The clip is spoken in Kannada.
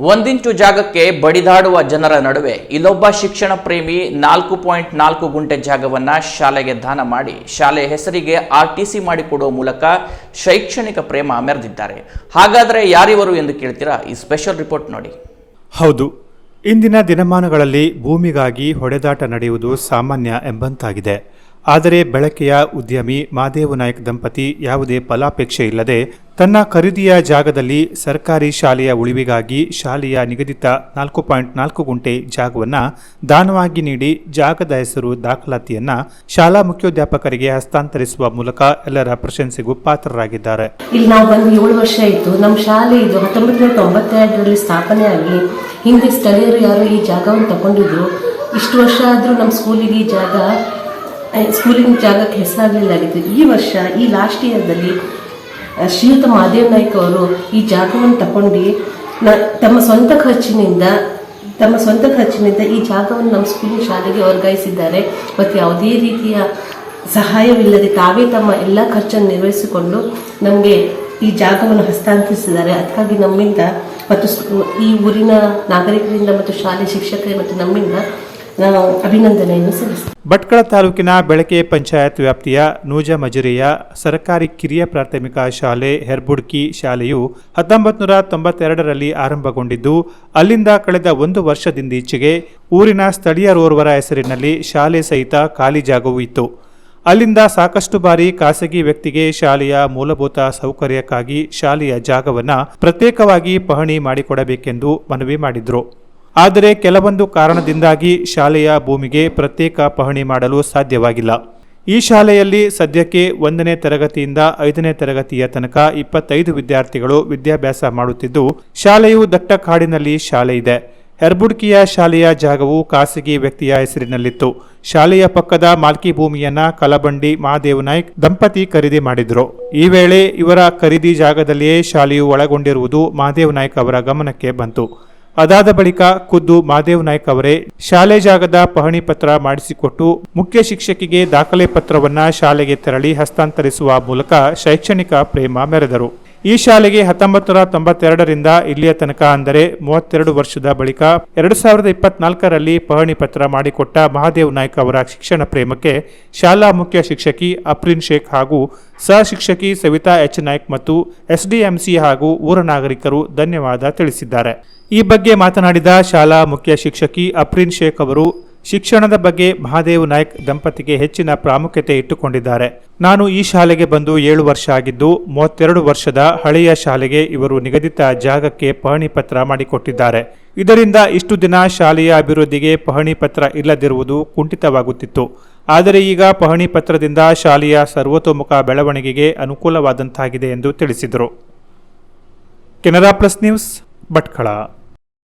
ಒಂದಿಂಚು ಜಾಗಕ್ಕೆ ಬಡಿದಾಡುವ ಜನರ ನಡುವೆ ಇಲ್ಲೊಬ್ಬ ಶಿಕ್ಷಣ ಪ್ರೇಮಿ ನಾಲ್ಕು ಪಾಯಿಂಟ್ ನಾಲ್ಕು ಗುಂಟೆ ಜಾಗವನ್ನ ಶಾಲೆಗೆ ದಾನ ಮಾಡಿ ಶಾಲೆ ಹೆಸರಿಗೆ ಆರ್ ಟಿ ಸಿ ಮಾಡಿಕೊಡುವ ಮೂಲಕ ಶೈಕ್ಷಣಿಕ ಪ್ರೇಮ ಮೆರೆದಿದ್ದಾರೆ. ಹಾಗಾದರೆ ಯಾರಿವರು ಎಂದು ಕೇಳ್ತೀರಾ? ಈ ಸ್ಪೆಷಲ್ ರಿಪೋರ್ಟ್ ನೋಡಿ. ಹೌದು. ಇಂದಿನ ದಿನಮಾನಗಳಲ್ಲಿ ಭೂಮಿಗಾಗಿ ಹೊಡೆದಾಟ ನಡೆಯುವುದು ಸಾಮಾನ್ಯ ಎಂಬಂತಾಗಿದೆ. ಆದರೆ ಬೆಳಕೆಯ ಉದ್ಯಮಿ ಮಾದೇವ ನಾಯಕ್ ದಂಪತಿ ಯಾವುದೇ ಫಲಾಪೇಕ್ಷೆ ಇಲ್ಲದೆ ತನ್ನ ಖರೀದಿಯ ಜಾಗದಲ್ಲಿ ಸರ್ಕಾರಿ ಶಾಲೆಯ ಉಳಿವಿಗಾಗಿ ಶಾಲೆಯ ನಿಗದಿತ ನಾಲ್ಕು ಪಾಯಿಂಟ್ ನಾಲ್ಕು ಗುಂಟೆ ಜಾಗವನ್ನು ದಾನವಾಗಿ ನೀಡಿ ಜಾಗದ ಹೆಸರು ದಾಖಲಾತಿಯನ್ನ ಶಾಲಾ ಮುಖ್ಯೋಧ್ಯಾಪಕರಿಗೆ ಹಸ್ತಾಂತರಿಸುವ ಮೂಲಕ ಎಲ್ಲರ ಪ್ರಶಂಸೆಗೂ ಪಾತ್ರರಾಗಿದ್ದಾರೆ. ಇಲ್ಲಿ ನಾವು ಬಂದು ಏಳು ವರ್ಷ ಆಯಿತು. ನಮ್ಮ ಶಾಲೆ ಇದು ಹತ್ತೊಂಬತ್ತು ತೊಂಬತ್ತೆರಡರಲ್ಲಿ ಸ್ಥಾಪನೆ ಯಾರು ಈ ಜಾಗವನ್ನು ತಗೊಂಡಿದ್ರು. ಇಷ್ಟು ವರ್ಷ ಆದರೂ ನಮ್ಮ ಸ್ಕೂಲಿಗೆ ಈ ಜಾಗ ಸ್ಕೂಲಿನ ಜಾಗಕ್ಕೆ ಹೆಸರಾಗಲಿಲ್ಲಾಗಿತ್ತು ಈ ವರ್ಷ, ಈ ಲಾಸ್ಟ್ ಇಯರ್ದಲ್ಲಿ ಶ್ರೀಯುತ ಮಹಾದೇವ್ ನಾಯ್ಕ ಅವರು ಈ ಜಾಗವನ್ನು ತಗೊಂಡು, ನ, ತಮ್ಮ ಸ್ವಂತ ಖರ್ಚಿನಿಂದ, ತಮ್ಮ ಸ್ವಂತ ಖರ್ಚಿನಿಂದ ಈ ಜಾಗವನ್ನು ನಮ್ಮ ಸ್ಕೂಲಿನ ಶಾಲೆಗೆ ವರ್ಗಾಯಿಸಿದ್ದಾರೆ. ಮತ್ತು ಯಾವುದೇ ರೀತಿಯ ಸಹಾಯವಿಲ್ಲದೆ ತಾವೇ ತಮ್ಮ ಎಲ್ಲ ಖರ್ಚನ್ನು ನಿರ್ವಹಿಸಿಕೊಂಡು ನಮಗೆ ಈ ಜಾಗವನ್ನು ಹಸ್ತಾಂತರಿಸಿದ್ದಾರೆ. ಅದಕ್ಕಾಗಿ ನಮ್ಮಿಂದ ಮತ್ತು ಈ ಊರಿನ ನಾಗರಿಕರಿಂದ ಮತ್ತು ಶಾಲೆ ಶಿಕ್ಷಕರೇ ಮತ್ತು ನಮ್ಮಿಂದ ನಾವು ಅಭಿನಂದನೆಯನ್ನು ಸಲ್ಲಿಸ್ತೇವೆ. ಭಟ್ಕಳ ತಾಲೂಕಿನ ಬೆಳಕೆ ಪಂಚಾಯತ್ ವ್ಯಾಪ್ತಿಯ ನೂಜ ಮಜುರಿಯ ಸರ್ಕಾರಿ ಕಿರಿಯ ಪ್ರಾಥಮಿಕ ಶಾಲೆ ಹೆರ್ಬುಡ್ಕಿ ಶಾಲೆಯು ಹತ್ತೊಂಬತ್ತು ನೂರ ತೊಂಬತ್ತೆರಡರಲ್ಲಿ ಆರಂಭಗೊಂಡಿದ್ದು, ಅಲ್ಲಿಂದ ಕಳೆದ ಒಂದು ವರ್ಷದಿಂದೀಚೆಗೆ ಊರಿನ ಸ್ಥಳೀಯರೋರ್ವರ ಹೆಸರಿನಲ್ಲಿ ಶಾಲೆ ಸಹಿತ ಖಾಲಿ ಜಾಗವೂ ಇತ್ತು. ಅಲ್ಲಿಂದ ಸಾಕಷ್ಟು ಬಾರಿ ಖಾಸಗಿ ವ್ಯಕ್ತಿಗೆ ಶಾಲೆಯ ಮೂಲಭೂತ ಸೌಕರ್ಯಕ್ಕಾಗಿ ಶಾಲೆಯ ಜಾಗವನ್ನು ಪ್ರತ್ಯೇಕವಾಗಿ ಪಹಣಿ ಮಾಡಿಕೊಡಬೇಕೆಂದು ಮನವಿ ಮಾಡಿದ್ರು. ಆದರೆ ಕೆಲವೊಂದು ಕಾರಣದಿಂದಾಗಿ ಶಾಲೆಯ ಭೂಮಿಗೆ ಪ್ರತ್ಯೇಕ ಪಹಣಿ ಮಾಡಲು ಸಾಧ್ಯವಾಗಿಲ್ಲ. ಈ ಶಾಲೆಯಲ್ಲಿ ಸದ್ಯಕ್ಕೆ ಒಂದನೇ ತರಗತಿಯಿಂದ ಐದನೇ ತರಗತಿಯ ತನಕ ಇಪ್ಪತ್ತೈದು ವಿದ್ಯಾರ್ಥಿಗಳು ವಿದ್ಯಾಭ್ಯಾಸ ಮಾಡುತ್ತಿದ್ದು, ಶಾಲೆಯು ದಟ್ಟ ಕಾಡಿನಲ್ಲಿ ಶಾಲೆ ಇದೆ. ಹೆರ್ಬುಡ್ಕಿಯ ಶಾಲೆಯ ಜಾಗವು ಖಾಸಗಿ ವ್ಯಕ್ತಿಯ ಹೆಸರಿನಲ್ಲಿತ್ತು. ಶಾಲೆಯ ಪಕ್ಕದ ಮಾಲ್ಕಿ ಭೂಮಿಯನ್ನ ಕಲಬಂಡಿ ಮಹಾದೇವ್ ನಾಯ್ಕ್ ದಂಪತಿ ಖರೀದಿ ಮಾಡಿದ್ರು. ಈ ವೇಳೆ ಇವರ ಖರೀದಿ ಜಾಗದಲ್ಲಿಯೇ ಶಾಲೆಯು ಒಳಗೊಂಡಿರುವುದು ಮಹಾದೇವ್ ನಾಯ್ಕ್ ಅವರ ಗಮನಕ್ಕೆ ಬಂತು. ಅದಾದ ಬಳಿಕ ಖುದ್ದು ಮಹಾದೇವ್ ನಾಯ್ಕ ಅವರೇ ಶಾಲೆ ಜಾಗದ ಪಹಣಿ ಪತ್ರ ಮಾಡಿಸಿಕೊಟ್ಟು ಮುಖ್ಯ ಶಿಕ್ಷಕಿಗೆ ದಾಖಲೆ ಪತ್ರವನ್ನ ಶಾಲೆಗೆ ತೆರಳಿ ಹಸ್ತಾಂತರಿಸುವ ಮೂಲಕ ಶೈಕ್ಷಣಿಕ ಪ್ರೇಮ ಮೆರೆದರು. ಈ ಶಾಲೆಗೆ ಹತ್ತೊಂಬತ್ತು ನೂರ ತೊಂಬತ್ತೆರಡರಿಂದ ಇಲ್ಲಿಯ ತನಕ ಅಂದರೆ ಮೂವತ್ತೆರಡು ವರ್ಷದ ಬಳಿಕ ಎರಡು ಸಾವಿರದ ಇಪ್ಪತ್ನಾಲ್ಕರಲ್ಲಿ ಪಹಣಿ ಪತ್ರ ಮಾಡಿಕೊಟ್ಟ ಮಹಾದೇವ್ ನಾಯ್ಕ ಅವರ ಶಿಕ್ಷಣ ಪ್ರೇಮಕ್ಕೆ ಶಾಲಾ ಮುಖ್ಯ ಶಿಕ್ಷಕಿ ಅಪ್ರಿನ್ ಶೇಖ್ ಹಾಗೂ ಸಹ ಶಿಕ್ಷಕಿ ಸವಿತಾ ಎಚ್ ನಾಯ್ಕ್ ಮತ್ತು ಎಸ್ಡಿಎಂಸಿ ಹಾಗೂ ಊರ ನಾಗರಿಕರು ಧನ್ಯವಾದ ತಿಳಿಸಿದ್ದಾರೆ. ಈ ಬಗ್ಗೆ ಮಾತನಾಡಿದ ಶಾಲಾ ಮುಖ್ಯ ಶಿಕ್ಷಕಿ ಅಪ್ರಿನ್ ಶೇಖ್ ಅವರು ಶಿಕ್ಷಣದ ಬಗ್ಗೆ ಮಹಾದೇವ್ ನಾಯ್ಕ್ ದಂಪತಿಗೆ ಹೆಚ್ಚಿನ ಪ್ರಾಮುಖ್ಯತೆ ಇಟ್ಟುಕೊಂಡಿದ್ದಾರೆ. ನಾನು ಈ ಶಾಲೆಗೆ ಬಂದು ಏಳು ವರ್ಷ ಆಗಿದ್ದು, ಮೂವತ್ತೆರಡು ವರ್ಷದ ಹಳೆಯ ಶಾಲೆಗೆ ಇವರು ನಿಗದಿತ ಜಾಗಕ್ಕೆ ಪಹಣಿ ಪತ್ರ ಮಾಡಿಕೊಟ್ಟಿದ್ದಾರೆ. ಇದರಿಂದ ಇಷ್ಟು ದಿನ ಶಾಲೆಯ ಅಭಿವೃದ್ಧಿಗೆ ಪಹಣಿ ಪತ್ರ ಇಲ್ಲದಿರುವುದು ಕುಂಠಿತವಾಗುತ್ತಿತ್ತು. ಆದರೆ ಈಗ ಪಹಣಿ ಪತ್ರದಿಂದ ಶಾಲೆಯ ಸರ್ವತೋಮುಖ ಬೆಳವಣಿಗೆಗೆ ಅನುಕೂಲವಾದಂತಾಗಿದೆ ಎಂದು ತಿಳಿಸಿದರು. Canara plus news, Bhatkal.